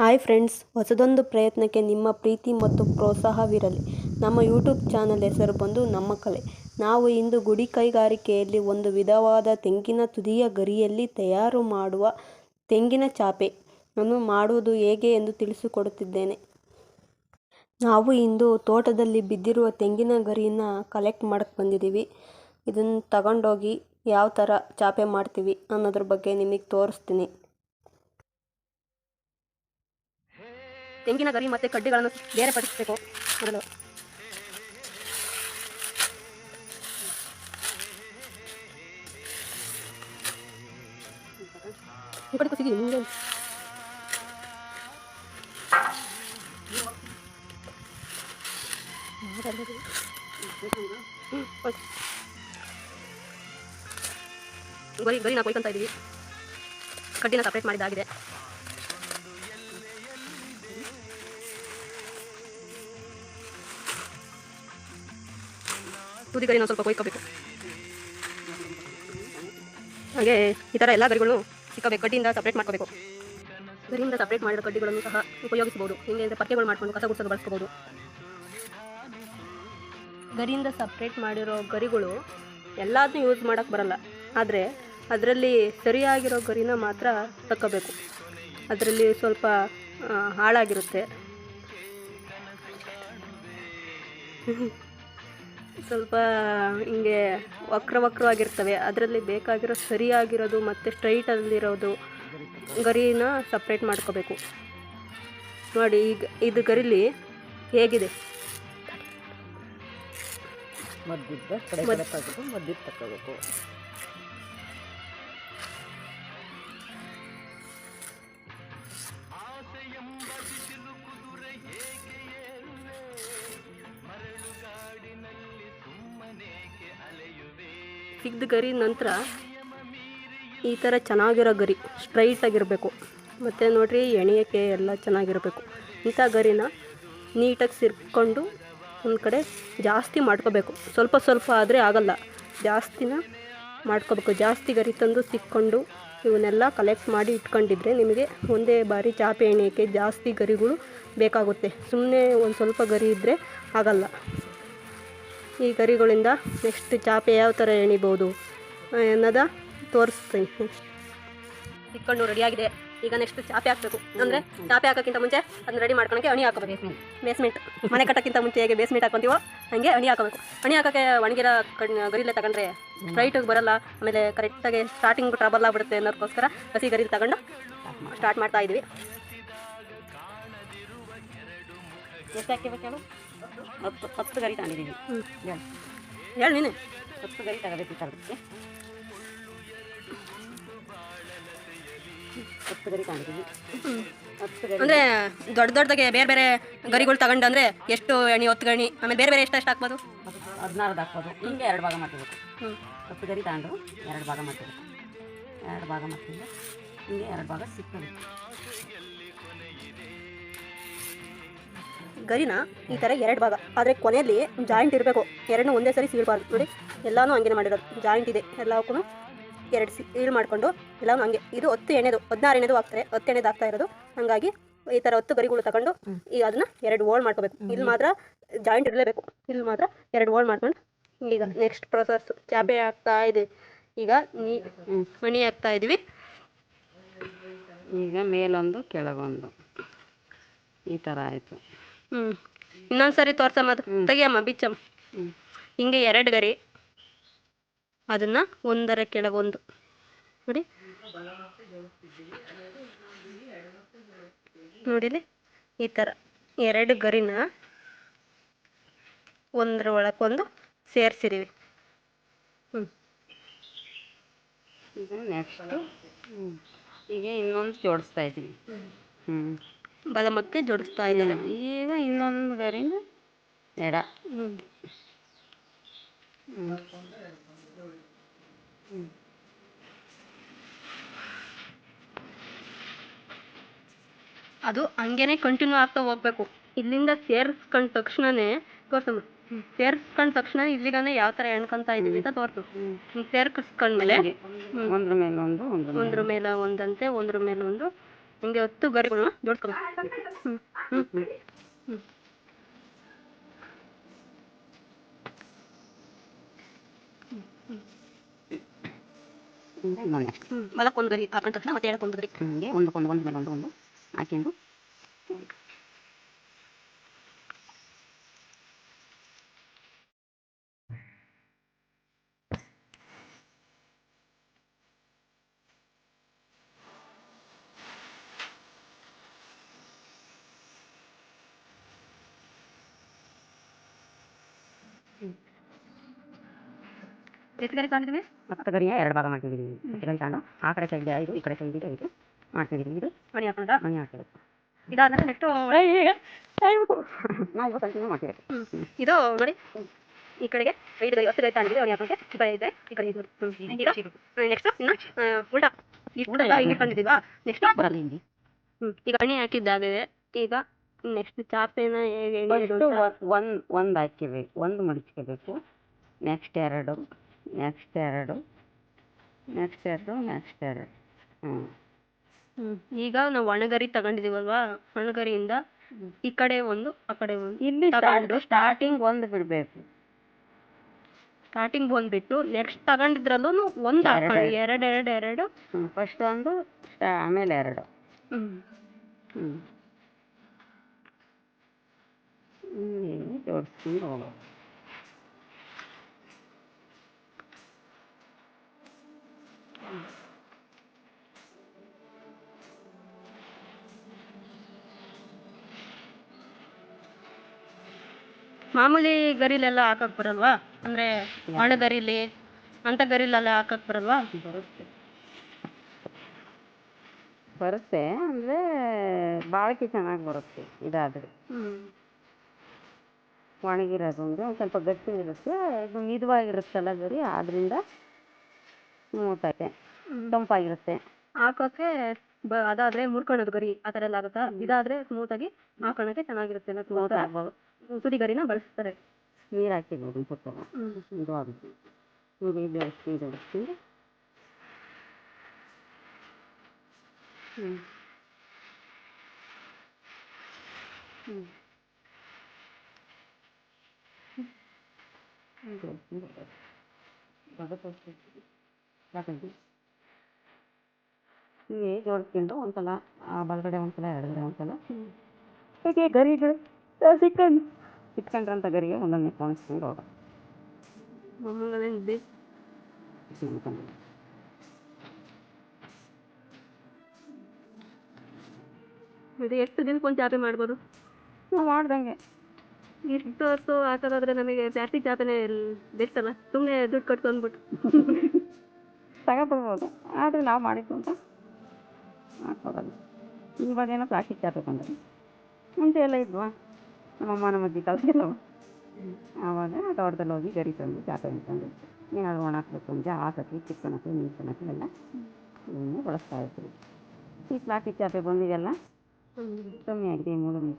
Hi friends, ಹೊಸದೊಂದು ಪ್ರಯತ್ನಕ್ಕೆ ನಿಮ್ಮ ಪ್ರೀತಿ ಮತ್ತು ಪ್ರೋತ್ಸಾಹವಿರಲಿ. ನಮ್ಮ ಯೂಟ್ಯೂಬ್ ಚಾನಲ್ ಹೆಸರು ಬಂದು ನಮ್ಮ ಕಲೆ. ನಾವು ಇಂದು ಗುಡಿ ಕೈಗಾರಿಕೆಯಲ್ಲಿ ಒಂದು ವಿಧವಾದ ತೆಂಗಿನ ತುದಿಯ ಗರಿಯಲ್ಲಿ ತಯಾರು ಮಾಡುವ ತೆಂಗಿನ ಚಾಪೆ. ಅನ್ನು ಮಾಡುವುದು ಹೇಗೆ ಎಂದು ತಿಳಿಸಿಕೊಡುತ್ತಿದ್ದೇನೆ. ನಾವು ಇಂದು ತೋಟದಲ್ಲಿ ಬಿದ್ದಿರುವ ತೆಂಗಿನ ಗರಿನ ಕಲೆಕ್ಟ್ ಮಾಡಕ್ಕೆ ಬಂದಿದ್ದೀವಿ. ಇದನ್ನು ತಗೊಂಡೋಗಿ ಯಾವ ಥರ ಚಾಪೆ ಮಾಡ್ತೀವಿ ಅನ್ನೋದ್ರ ಬಗ್ಗೆ ನಿಮಗೆ ತೋರಿಸ್ತೀನಿ. ತೆಂಗಿನ ಗರಿ ಮತ್ತೆ ಕಡ್ಡಿಗಳನ್ನು ಬೇರೆ ಪಡಿಸಬೇಕು ಮೊದಲು ಗರಿ ಗರಿ ನಾವು ಕೊಯ್ಕೊಂತ ಇದೀವಿ ಕಡ್ಡಿನ ಸಪ್ರೇಟ್ ಮಾಡಿದ್ದಾಗಿದೆ. ತುದಿ ಗರಿ ನಾವು ಸ್ವಲ್ಪ ಕೊಯ್ಕೋಬೇಕು ಹಾಗೆ ಈ ಥರ ಎಲ್ಲ ಗರಿಗಳು ಸಿಕ್ಕಬೇಕು. ಕಡ್ಡಿಯಿಂದ ಸಪ್ರೇಟ್ ಮಾಡ್ಕೋಬೇಕು. ಗರಿಯಿಂದ ಸಪ್ರೇಟ್ ಮಾಡಿದ ಕಡ್ಡಿಗಳನ್ನು ಸಹ ಉಪಯೋಗಿಸಬಹುದು ಹಿಂಗೆ ಅಂದರೆ ಪರ್ಕೆಗಳು ಮಾಡ್ಕೊಂಡು ಕಸ ಗುಡಿಸೋದು ಬಳಸ್ಕೋಬಹುದು ಗರಿಯಿಂದ ಸಪ್ರೇಟ್ ಮಾಡಿರೋ ಗರಿಗಳು ಎಲ್ಲದನ್ನೂ ಯೂಸ್ ಮಾಡೋಕ್ಕೆ ಬರಲ್ಲ. ಆದರೆ ಅದರಲ್ಲಿ ಸರಿಯಾಗಿರೋ ಗರಿನ ಮಾತ್ರ ತಕ್ಕೋಬೇಕು. ಅದರಲ್ಲಿ ಸ್ವಲ್ಪ ಹಾಳಾಗಿರುತ್ತೆ. ಸ್ವಲ್ಪ ಹಿಂಗೆ ವಕ್ರ ವಕ್ರವಾಗಿರ್ತವೆ. ಅದರಲ್ಲಿ ಬೇಕಾಗಿರೋ ಸರಿಯಾಗಿರೋದು ಮತ್ತು ಸ್ಟ್ರೈಟಲ್ಲಿರೋದು ಗರಿನ ಸಪ್ರೇಟ್ ಮಾಡ್ಕೋಬೇಕು. ನೋಡಿ ಈಗ ಇದು ಗರಿಲಿ ಹೇಗಿದೆ? ಮದ್ದಿದ್ದ ಮದ್ದಿದ್ದು ತಗೋಬೇಕು ಸಿಗ್ದ ಗರಿ ನಂತರ ಈ ಥರ ಚೆನ್ನಾಗಿರೋ ಗರಿ ಸ್ಟ್ರೈಟಾಗಿರಬೇಕು ಮತ್ತು ನೋಡಿರಿ ಎಣಿಯೋಕ್ಕೆ ಎಲ್ಲ ಚೆನ್ನಾಗಿರಬೇಕು. ಇಂಥ ಗರಿನ ನೀಟಾಗಿ ಸಿರ್ಕೊಂಡು ಒಂದು ಕಡೆ ಜಾಸ್ತಿ ಮಾಡ್ಕೋಬೇಕು. ಸ್ವಲ್ಪ ಸ್ವಲ್ಪ ಆದರೆ ಆಗಲ್ಲ. ಜಾಸ್ತಿನ ಮಾಡ್ಕೋಬೇಕು. ಜಾಸ್ತಿ ಗರಿ ತಂದು ಸಿಕ್ಕೊಂಡು ಇವನ್ನೆಲ್ಲ ಕಲೆಕ್ಟ್ ಮಾಡಿ ಇಟ್ಕೊಂಡಿದ್ರೆ ನಿಮಗೆ ಒಂದೇ ಬಾರಿ ಚಾಪೆ ಎಣಿಯೋಕ್ಕೆ ಜಾಸ್ತಿ ಗರಿಗಳು ಬೇಕಾಗುತ್ತೆ. ಸುಮ್ಮನೆ ಒಂದು ಸ್ವಲ್ಪ ಗರಿ ಇದ್ದರೆ ಆಗಲ್ಲ. ಈ ಗರಿಗಳಿಂದ ನೆಕ್ಸ್ಟ್ ಚಾಪೆ ಯಾವ ಥರ ಎಣಿಬೋದು? ಅನ್ನೋದ ತೋರಿಸ್ತೀನಿ. ಇಟ್ಕೊಂಡು ರೆಡಿಯಾಗಿದೆ ಈಗ ನೆಕ್ಸ್ಟ್ ಚಾಪೆ ಹಾಕಬೇಕು. ಅಂದರೆ ಚಾಪೆ ಹಾಕೋಕ್ಕಿಂತ ಮುಂಚೆ ಅದನ್ನ ರೆಡಿ ಮಾಡ್ಕೊಳಕ್ಕೆ ಅಣಿ ಹಾಕೋಬೇಕು. ಬೇಸ್ಮೆಂಟ್ ಮನೆ ಕಟ್ಟೋಕ್ಕಿಂತ ಮುಂಚೆ ಹೇಗೆ ಬೇಸ್ಮೆಂಟ್ ಹಾಕೊತೀವೋ ಹಾಗೆ ಅಣಿ ಹಾಕಬೇಕು. ಅಣಿ ಹಾಕೋಕ್ಕೆ ಒಣಗಿರೋ ಕಣ್ ಗರಿಲೆ ತಗೊಂಡ್ರೆ ಸ್ಟ್ರೈಟಾಗಿ ಬರಲ್ಲ. ಆಮೇಲೆ ಕರೆಕ್ಟಾಗಿ ಸ್ಟಾರ್ಟಿಂಗ್ ಟ್ರಬಲ್ ಆಗ್ಬಿಡುತ್ತೆ ಅನ್ನೋದಕ್ಕೋಸ್ಕರ ಹಸಿ ಗರಿ ತಗೊಂಡು ಸ್ಟಾರ್ಟ್ ಮಾಡ್ತಾ ಇದ್ದೀವಿ ಎಷ್ಟು ಹಾಕಿಬೇಕು ಹತ್ತು ಹತ್ತು ಗರಿ ತಗೊಂಡಿದ್ದೀನಿ ಹೇಳು. ನೀನು. ಹತ್ತು ಗರಿ ತಗೋಬೇಕು ಈ ಥರದಕ್ಕೆ ಹತ್ತು ಗರಿ ತಗೊಂಡಿದ್ದೀನಿ ಅಂದರೆ ದೊಡ್ಡ ದೊಡ್ಡದಾಗೆ ಬೇರೆ ಬೇರೆ ಗರಿಗಳು ತಗೊಂಡು ಅಂದರೆ ಎಷ್ಟು ಎಣ್ಣೆ ಹೊತ್ತು ಗಣಿ ಆಮೇಲೆ ಬೇರೆ ಬೇರೆ ಎಷ್ಟು ಎಷ್ಟು ಹಾಕ್ಬೋದು? ಹದಿನಾರು ಹಾಕ್ಬೋದು. ಹಿಂಗೆ ಎರಡು ಭಾಗ ಮಾಡ್ಕೋಬೇಕು ಹ್ಞೂ ಹತ್ತು ಗರಿ ತಗೊಂಡು ಎರಡು ಭಾಗ ಮಾಡ್ಕೋಬೇಕು ಎರಡು ಭಾಗ ಮಾಡ್ಕೊಂಡು ಹಿಂಗೆ ಎರಡು ಭಾಗ ಸಿಕ್ಕೋಬೇಕು ಗರಿನ ಈ ಥರ ಎರಡು ಭಾಗ. ಆದರೆ ಕೊನೆಯಲ್ಲಿ ಜಾಯಿಂಟ್ ಇರಬೇಕು. ಎರಡನ್ನೂ ಒಂದೇ ಸರಿ ಸೀಳ್ಬಾರ್ದು. ನೋಡಿ ಎಲ್ಲನೂ ಹಂಗೆ ಮಾಡಿರೋದು. ಜಾಯಿಂಟ್ ಇದೆ. ಎಲ್ಲಕ್ಕೂ ಎರಡು ಸೀಲ್ ಮಾಡಿಕೊಂಡು ಎಲ್ಲನೂ ಹಂಗೆ. ಇದು ಹತ್ತು ಎಣ್ಣೆದು. ಹದಿನಾರು ಎಣ್ಣೆದು ಹಾಕ್ತಾರೆ. ಹತ್ತು ಎಣ್ಣೆದು ಹಾಕ್ತಾ ಇರೋದು. ಹಾಗಾಗಿ ಈ ಥರ ಹತ್ತು ಗರಿಗಳು ತಗೊಂಡು ಈಗ ಅದನ್ನ ಎರಡು ಓಲ್ಡ್ ಮಾಡ್ಕೋಬೇಕು. ಇಲ್ಲಿ ಮಾತ್ರ ಜಾಯಿಂಟ್ ಇರಲೇಬೇಕು. ಇಲ್ಲಿ ಮಾತ್ರ ಎರಡು ಓಲ್ಡ್ ಮಾಡ್ಕೊಂಡು ಈಗ ನೆಕ್ಸ್ಟ್ ಪ್ರೊಸೆಸ್ ಚಾಪೆ ಹಾಕ್ತಾ ಇದೆ. ಈಗ ನೀ ಮಣಿ ಹಾಕ್ತಾ ಇದೀವಿ. ಈಗ ಮೇಲೊಂದು ಕೆಳಗೊಂದು. ಈ ಥರ ಆಯಿತು. ಹ್ಞೂ ಇನ್ನೊಂದು ಸರಿ ತೋರ್ಸಮ್ಮ ಅದು ತೆಗಿಯಮ್ಮ ಬಿಚ್ಚಮ್ಮ. ಹಿಂಗೆ ಎರಡು ಗರಿ. ಅದನ್ನು ಒಂದರ ಕೆಳಗೊಂದು ನೋಡಿ. ನೋಡಿಲಿ ಈ ಥರ ಎರಡು ಗರಿನ ಒಂದರ ಒಳಗೊಂದು ಸೇರಿಸಿದೀವಿ ಹ್ಞೂ ಈಗ ನೆಕ್ಸ್ಟು ಈಗ ಇನ್ನೊಂದು ಜೋಡಿಸ್ತಾ ಇದ್ದೀವಿ ಹ್ಞೂ ಬಲಮಕ್ಕೆ ಜೋಡಿಸ್ತಾ ಇದ್ದಾರೆ. ಈಗ ಇನ್ನೊಂದು ಗರಿನ ಎಡ. ಹ್ಞೂ ಹ್ಞೂ ಅದು ಹಂಗೇನೆ ಕಂಟಿನ್ಯೂ ಆಗ್ತಾ ಹೋಗ್ಬೇಕು. ಇಲ್ಲಿಂದ ಸೇರಿಸ್ಕೊಂಡ ತಕ್ಷಣನೇ ತೋರ್ಸಮ್ಮ. ಸೇರಿಸ್ಕೊಂಡ ತಕ್ಷಣ ಇಲ್ಲಿಗಾನೆ ಯಾವ ಥರ ಎಣ್ಕೊಂತ ಇದೀವಿ ಅಂತ ತೋರ್ಸು. ಸೇರ್ಕಿಸ್ಕೊಂಡ್ಮೇಲೆ ಒಂದ್ರ ಮೇಲೆ ಒಂದು ಒಂದ್ರ ಮೇಲೆ ಒಂದಂತೆ ಒಂದ್ರ ಮೇಲೆ ಒಂದು ಹಿಂಗೆ ಹೊತ್ತು ಗರಿಗಳನ್ನ ಜೋಡ್ಸ್ಕೊಬೇಕು ಹ್ಞೂ ಹ್ಞೂ ಹ್ಞೂ ಹ್ಞೂ ಮಲಕ್ಕೊಂದು ಗರಿ ಹಾಕೊಂಡ ತಕ್ಷಣ ಮತ್ತೆ ಎಡಕ್ಕೊಂದು ಗರಿ ಹಿಂಗೆ ಒಂದು ಒಂದು ಮೇಲೆ ಒಂದು ಒಂದು ಎಷ್ಟು ಗರಿ ತಗೊಂಡಿದ್ದೀವಿ ಹತ್ತು ಗರಿಯ ಎರಡು ಭಾಗ ಮಾಡ್ಕೊಂಡಿದ್ದೀವಿ ಹತ್ತು ಗರಿ ತಗೊಂಡು ಆ ಕಡೆ ಸೈಡ್ ಐದು ಈ ಕಡೆ ಸೈಡ್ ಐದು ಮಾಡ್ಕೊಂಡಿದ್ದೀವಿ ಇದು ಮಣಿ ಹಾಕೊಂಡ ಮನೆ ಹಾಕ್ಬೇಕು. ಇದಾದ್ಮೇಲೆ ನೆಕ್ಸ್ಟ್ ನಾವು ಕಂಟಿನ್ಯೂ ಮಾಡ್ತೀವಿ ಇದು ನೋಡಿ ಈ ಕಡೆಗೆ ಐದು ಗರಿ ಹತ್ತು ಗರಿ ತಗೊಂಡಿದ್ದೀವಿ ಅವನಿ ಹಾಕೊಂಡೆ ಈ ಕಡೆ ಇದೆ ಈ ಕಡೆ ಇದು. ಈಗ ನೆಕ್ಸ್ಟ್ ಇನ್ನು ಉಲ್ಟಾ ಈ ಉಲ್ಟಾ ನೆಕ್ಸ್ಟ್ ಬರಲ್ಲ ಹಿಂದಿ. ಈಗ ಅಣಿ ಹಾಕಿದ್ದಾಗಿದೆ. ಈಗ ನೆಕ್ಸ್ಟ್ ಚಾಪೆನ ಹೇಗೆ ಫಸ್ಟು ಒಂದು ಒಂದು ಹಾಕ್ಕೋಬೇಕು ಒಂದು ಮಡಿಚ್ಕೋಬೇಕು ನೆಕ್ಸ್ಟ್ ಎರಡು ನೆಕ್ಸ್ಟ್ ಎರಡು ನೆಕ್ಸ್ಟ್ ಎರಡು ನೆಕ್ಸ್ಟ್ ಎರಡು. ಹ್ಞೂ ಈಗ ನಾವು ಒಣಗರಿ ತಗೊಂಡಿದೀವಲ್ವಾ? ಒಣಗರಿಯಿಂದ ಈ ಕಡೆ ಒಂದು ಆ ಕಡೆ ಒಂದು. ಇಲ್ಲಿ ತಗೊಂಡು ಸ್ಟಾರ್ಟಿಂಗ್ ಒಂದು ಬಿಡಬೇಕು. ಸ್ಟಾರ್ಟಿಂಗ್ ಬಂದ್ಬಿಟ್ಟು ನೆಕ್ಸ್ಟ್ ತಗೊಂಡಿದ್ರಲ್ಲೂ ಒಂದು ಹಾಕೊಂಡು ಹಾಕೊಳ್ಳಿ. ಎರಡು. ಎರಡು ಎರಡು ಫಸ್ಟ್ ಒಂದು ಆಮೇಲೆ ಎರಡು. ಹ್ಞೂ ಹ್ಞೂ ಹೀಗೆ ಜೋಡಿಸ್ಕೊಂಡು ಹೋಗೋದು ಮಾಮೂಲಿ ಗರಿಲೆಲ್ಲ ಹಾಕಕ್ ಬರಲ್ವಾ? ಅಂದ್ರೆ ಒಣಗರಿಲಿ ಅಂತ ಗರಿಲೆಲ್ಲ ಹಾಕಕ್ ಬರಲ್ವಾ? ಬರುತ್ತೆ. ಬರುತ್ತೆ ಅಂದರೆ ಬಾಳಿಕೆ ಚೆನ್ನಾಗಿ ಬರುತ್ತೆ ಇದಾದರೆ. ಹ್ಮ್. ಒಣಗಿರೋದು ಅಂದರೆ ಒಂದು ಸ್ವಲ್ಪ ಗಟ್ಟಿ ಇರುತ್ತೆ. ಇದು ಮಿದುವಾಗಿರುತ್ತಲ್ಲ ಗರಿ ಆದ್ದರಿಂದ ಮೂತೈತೆ ತಂಪಾಗಿರುತ್ತೆ. ಹಾಕೋಕ್ಕೆ ಬ ಅದಾದ್ರೆ ಮುರ್ಕೊಳ್ಳೋದು ಗರಿ ಆ ಥರ ಎಲ್ಲ ಆಗುತ್ತಾ? ಇದಾದ್ರೆ ಸ್ಮೂತಾಗಿ ಹಾಕೊಳ್ಳೋಕ್ಕೆ ಚೆನ್ನಾಗಿರುತ್ತೆ ಸ್ಮೂತ್. ಆಗ್ಬೋದು ತುದಿ ಗರಿನ ಬಳಸ್ತಾರೆ. ನೀರು ಹಾಕಿಬೋದು ಸ್ವಲ್ಪ ಇದು ಆಗುತ್ತೆ ನೀರು ಇದು ಹ್ಞೂ ಹ್ಞೂ ಹೀಗೆ ಜೋಡಿಸ್ಕೊಂಡು ಒಂದ್ಸಲ ಆ ಬಲಗಡೆ ಒಂದ್ಸಲ ಎಡಗಡೆ ಒಂದ್ಸಲ. ಹೀಗೆ ಗರಿಗಳು ಸಿಕ್ಕಂಡು ಸಿಕ್ಕಂಡ್ರಂಥ ಗರಿಗೆ ಒಂದೊಂದು ಕಾಣಿಸ್ಕೊಂಡು ಹೋಗೋಣ ಮಾಮೂಲಿ ಇದೆ. ಎಷ್ಟು ದಿನಕ್ಕೆ ಒಂದು ಚಾರ್ಜ್ ಮಾಡ್ಬೋದು? ನಾವು ಮಾಡ್ದಂಗೆ. ಇಷ್ಟು ಹೊತ್ತು ಹಾಕೋದಾದ್ರೆ ನಮಗೆ ಪ್ಲಾಸ್ಟಿಕ್ ಚಾಪೆನೇ ಬೇಕಲ್ಲ ಸುಮ್ಮನೆ ದುಡ್ಡು ಕೊಟ್ಟು ಅಂದ್ಬಿಟ್ಟು ತಗೋಬರ್ಬೋದು. ಆದರೆ ನಾವು ಮಾಡಿದ್ದು ಅಂತ ಹಾಕೋದಲ್ಲ ಇವಾಗ ಏನೋ ಪ್ಲಾಸ್ಟಿಕ್ ಚಾಪೆ ಬಂದರೆ ಮುಂಚೆ ಎಲ್ಲ ಇದ್ವಾ? ನಮ್ಮಮ್ಮ ನಮ್ಮ ಅಜ್ಜಿ ಕಲ್ಸಿಲ್ಲ ಆವಾಗ ತೋಟದಲ್ಲಿ ಹೋಗಿ ಗರಿ ತಂದು ಚಾಪೆ ಅಂತಂದು ಏನಾದ್ರು ಒಣ ಹಾಕ್ಬೇಕು ಅಂದರೆ ಹಾಕಕ್ಕೆ ಚಿಕ್ಕಣಕ್ಕೆ ನೀರು ಕಣಕ್ಕೆ ಎಲ್ಲ ಇವನ್ನೇ ಬಳಸ್ತಾ ಇರ್ತೀವಿ ಈ ಪ್ಲಾಸ್ಟಿಕ್ ಚಾಪೆ ಬಂದಿದೆಲ್ಲ ಕಮ್ಮಿ ಆಗಿದೆ ಮೂಲ ಮೂರು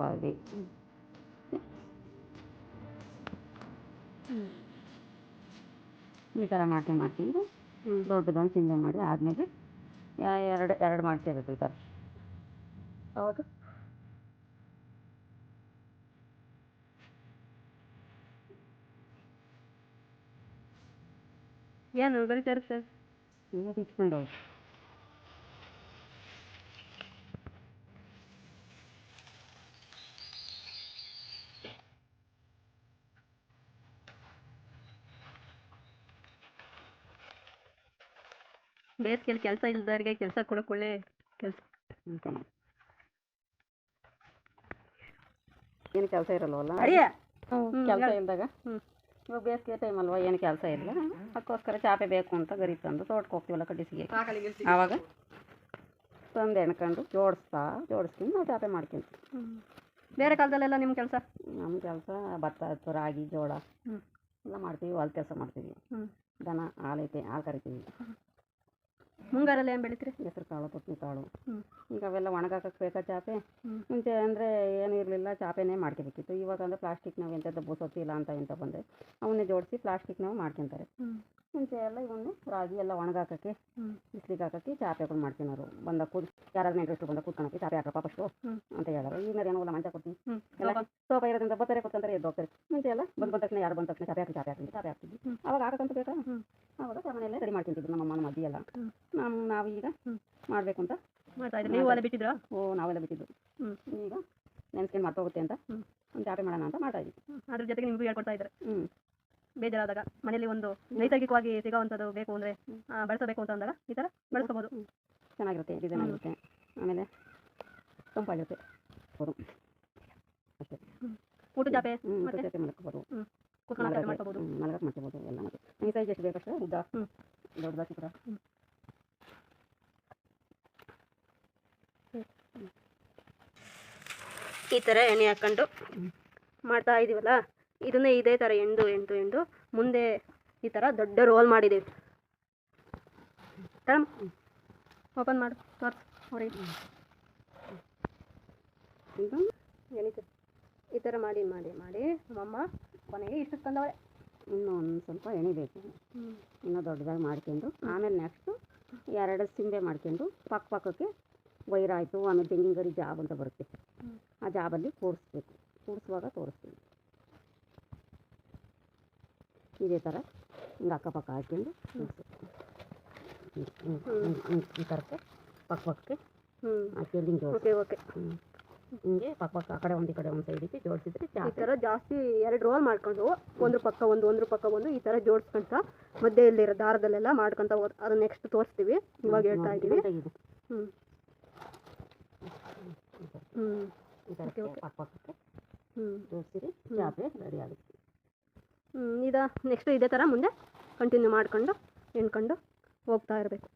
ಈ ಥರ ಮಾಡ್ತೀನಿ ಮಾಡ್ತೀನಿ ದೊಡ್ಡದೊಂದು ಚಿಂದೆ ಮಾಡಿ ಆದಮೇಲೆ ಎರಡು ಎರಡು ಮಾಡ್ತಿರೋದು ಈ ಥರ ಹೌದು. ಏನು ಬರೀತಾರೆ ಸರ್? ಈಗ ತಿಚ್ಕೊಂಡು ಬೇಸಿಗೆಯಲ್ಲಿ ಕೆಲಸ ಇಲ್ದವ್ರಿಗೆ ಕೆಲಸ ಕೊಡೋಕೆ ಒಳ್ಳೆ ಕೆಲಸ ಏನು ಕೆಲಸ ಇರಲ್ವಲ್ಲ? ಕೆಲಸ ಇಲ್ದಾಗ? ಇವಾಗ ಬೇಸಿಗೆ ಟೈಮ್ ಅಲ್ವಾ ಏನು ಕೆಲಸ ಇಲ್ಲ? ಅದಕ್ಕೋಸ್ಕರ ಚಾಪೆ ಬೇಕು ಅಂತ ಗರಿ ತಂದು ತೋಟಕ್ಕೆ ಹೋಗ್ತೀವಲ್ಲ ಕಡ್ಡಿಸಿಗೆ. ಆವಾಗ ತಂದು ಎಣ್ಕೊಂಡು ಜೋಡಿಸ್ತಾ ಜೋಡಿಸ್ಕೊಂಡು ನಾವು ಚಾಪೆ ಮಾಡ್ಕೊಂತೀವಿ ಬೇರೆ ಕಾಲದಲ್ಲೆಲ್ಲ ನಿಮ್ಮ ಕೆಲಸ? ನಮ್ಮ ಕೆಲಸ ಭತ್ತ ಹತ್ತು ರಾಗಿ ಜೋಳ. ಎಲ್ಲ ಮಾಡ್ತೀವಿ ಹೊಲ ಕೆಲಸ ಮಾಡ್ತೀವಿ. ದನ ಹಾಲೈತೆ ಹಾಲು ಕರಿತೀವಿ. ಮುಂಗಾರಲ್ಲಿ ಏನು ಬೆಳಿತೀರಿ? ಹೆಸರು ಕಾಳು ತೊಟ್ಟಿ ಕಾಳು. ಈಗ ಅವೆಲ್ಲ ಒಣಗಾಕಕ್ಕೆ ಬೇಕಾ ಚಾಪೆ. ಮುಂಚೆ ಅಂದರೆ ಏನು ಇರಲಿಲ್ಲ ಚಾಪೆನೇ ಮಾಡ್ಕೋಬೇಕಿತ್ತು. ಇವಾಗ ಅಂದರೆ ಪ್ಲಾಸ್ಟಿಕ್ ನಾವು ಎಂಥದ್ದು ಬೂಸೋತಿ ಇಲ್ಲ ಅಂತ ಇಂಥ ಬಂದರೆ ಅವನ್ನೇ ಜೋಡಿಸಿ ಪ್ಲಾಸ್ಟಿಕ್ ನಾವು ಮಾಡ್ಕೊತಾರೆ. ಮುಂಚೆ ಎಲ್ಲ ಇವನ್ನೇ ರಾಗಿ ಎಲ್ಲ ಒಣಗಾಕಕ್ಕೆ ಬಿಸಿಲಿಗೆ ಹಾಕಕ್ಕೆ ಚಾಪೆಗಳು ಮಾಡ್ಕೊಳೋರು ಬಂದ ಕೂತ್ ಯಾರಾದ್ರೂ ನೆಂಟರು ಬಂದ ಕೂತ್ಕೊಳಕ್ಕೆ ಚಾಪೆ ಹಾಕಪ್ಪ ಫಸ್ಟು ಅಂತ ಹೇಳೋರು ಈಗ ಏನೋ ಮಂಚ ಕೊಡ್ತೀನಿ. ಎಲ್ಲ ಸೋಪ. ಇರೋದ್ರಿಂದ ಬರ್ತಾರೆ ಕೊಡ್ತಾರೆ ಎದ್ದು ಹೋಗ್ತಾರೆ. ಮುಂಚೆ ಎಲ್ಲ ಬಂದು ಬಂದ ತಕ್ಷಣ ಯಾರು ಬಂದ ತಕ್ಷಣ ಚಾಪೆ ಹಾಕಿ ಚಾಪೆ ಹಾಕಿ ಚಾಪೆ ಹಾಕ್ತಿದ್ವಿ. ಅವಾಗ ಹಾಕಂತ ಬೇಕಾ? ಅವಾಗ ಮನೆಯಲ್ಲೇ ರೆಡಿ ಮಾಡ್ಕೊಂತಿದ್ರು ನಮ್ಮ ಅಮ್ಮನ ಮದ್ದಿ ಎಲ್ಲ. ನಮ್ಮ ನಾವೀಗ. ಮಾಡಬೇಕು ಅಂತ ಮಾಡ್ತಾ ಇದ್ರಿ ನೀವು ಅಲ್ಲೇ ಬಿಟ್ಟಿದ್ರಾ ಓ ನಾವೆಲ್ಲ ಬಿಟ್ಟಿದ್ದು. ಹ್ಞೂ ಈಗ ನೆನ್ಸ್ಕೊಂಡು ಹೋಗುತ್ತೆ ಅಂತ. ಒಂದು ಚಾಪೆ ಮಾಡೋಣ ಅಂತ ಮಾಡ್ತಾ ಇದ್ದೀವಿ. ಅದ್ರ ಜೊತೆಗೆ ನಿಮಗೂ ಹೇಳ್ಕೊಡ್ತಾ ಇದ್ದಾರೆ. ಹ್ಞೂ ಬೇಜಾರಾದಾಗ ಮನೇಲಿ ಒಂದು ನೈಸರ್ಗಿಕವಾಗಿ ಸಿಗೋವಂಥದ್ದು ಬೇಕು ಅಂದರೆ ಬಳಸಬೇಕು ಅಂತ ಅಂದಾಗ ಈ ಥರ ಬಳಸ್ಕೋಬೋದು. ಚೆನ್ನಾಗಿರುತ್ತೆ ಡಿಸೈನ್ ಆಗಿರುತ್ತೆ ಆಮೇಲೆ ತಂಪಾಗಿರುತ್ತೆ. ಅಷ್ಟೇ ಊಟ ಜಾಪೆ ಹ್ಞೂ ಮತ್ತೆ? ಜೊತೆ ಮಲ್ಕೋಬೋದು ಹ್ಞೂ ಕುತ್ಕೊಂಡು ಮಲಗಕ್ಕೆ ಮಾಡ್ಕೋಬೋದು. ಮಲಗಕ್ಕೆ ಮಾಡ್ಕೋಬೋದು ಎಲ್ಲ ನಿಮ್ಮ ಸೈಜ್ ಎಷ್ಟು ಬೇಕಷ್ಟು ಉದ್ದ? ದೊಡ್ಡದಾಗಿ ಕೂಡ ಈ ಥರ ಎಣ್ಣೆ ಹಾಕ್ಕೊಂಡು ಮಾಡ್ತಾ ಇದೀವಲ್ಲ? ಇದನ್ನೇ ಇದೇ ಥರ ಎಂಡು ಎಂಟು ಎಂಡು ಮುಂದೆ ಈ ಥರ ದೊಡ್ಡ ರೋಲ್ ಮಾಡಿದ್ದೀವಿ. ತಳಮ್ ಓಪನ್ ಮಾಡು ತೋರ್ಸು. ಅವ್ರಿಗೆ ಈಗ ಈ ಥರ ಮಾಡಿ ಮಾಡಿ ಮಾಡಿ ನಮ್ಮಮ್ಮ ಕೊನೆಗೆ ಇಷ್ಟು ತಂದವಳೆ. ಇನ್ನೂ ಒಂದು ಸ್ವಲ್ಪ ಎಣ್ಣೆ ಬೇಕು. ಇನ್ನೂ ದೊಡ್ಡದಾಗಿ ಮಾಡ್ಕೊಂಡು ಆಮೇಲೆ ನೆಕ್ಸ್ಟು ಎರಡು ಸಿಂಬೆ ಮಾಡ್ಕೊಂಡು ಪಕ್ಕ ಪಕ್ಕಕ್ಕೆ ವೈರಾಯಿತು ಆಮೇಲೆ ತೆಂಗಿನ ಗರಿ ಜಾಬ್ ಅಂತ ಬರುತ್ತೆ. ಆ ಜಾಬಲ್ಲಿ ಕೂರಿಸ್ಬೇಕು. ಕೂರಿಸುವಾಗ ತೋರಿಸ್ತೀವಿ ಇದೇ ಥರ ಹಿಂಗೆ ಅಕ್ಕಪಕ್ಕ ಹಾಕ್ಕೊಂಡು ಈ ಥರಕ್ಕೆ ಪಕ್ಕ ಪಕ್ಕಕ್ಕೆ ಹ್ಞೂ ಹಾಕ್ಕೊಂಡು ಹಿಂಗೆ ಓಕೆ ಓಕೆ. ಹಿಂಗೆ ಪಕ್ಕ ಪಕ್ಕ ಆ ಕಡೆ ಒಂದು ಈ ಕಡೆ ಒಂದು ಸೈಡಿಗೆ ಜೋಡಿಸಿದ್ರೆ ಈ ಥರ ಜಾಸ್ತಿ ಎರಡು ರೋಲ್ ಮಾಡ್ಕೊಂಡು ಒಂದ್ರ ಪಕ್ಕ ಒಂದು ಒಂದ್ರ ಪಕ್ಕ ಒಂದು ಈ ಥರ ಜೋಡಿಸ್ಕೊಂತ ಮಧ್ಯೆಯಲ್ಲಿರೋ ದಾರದಲ್ಲೆಲ್ಲ ಮಾಡ್ಕೊಂತ ಹೋದ್ ಅದು ನೆಕ್ಸ್ಟ್ ತೋರಿಸ್ತೀವಿ. ಇವಾಗ ಹೇಳ್ತಾ ಇದ್ದೀವಿ. ಹ್ಞೂ ಹ್ಞೂ ಈ ಥರಕ್ಕೆ ಓಕೆ. ಪಕ್ಕ ಪಕ್ಕಕ್ಕೆ ಹ್ಞೂ ಜೋಡಿಸಿದ್ರೆ ಚಾಪೆ ರೆಡಿ ಆಗುತ್ತೆ. ಹ್ಞೂ ಇದು ನೆಕ್ಸ್ಟ್ ಇದೇ ಥರ ಮುಂದೆ ಕಂಟಿನ್ಯೂ ಮಾಡ್ಕೊಂಡು ಎಣ್ಕೊಂಡು ಹೋಗ್ತಾ ಇರಬೇಕು.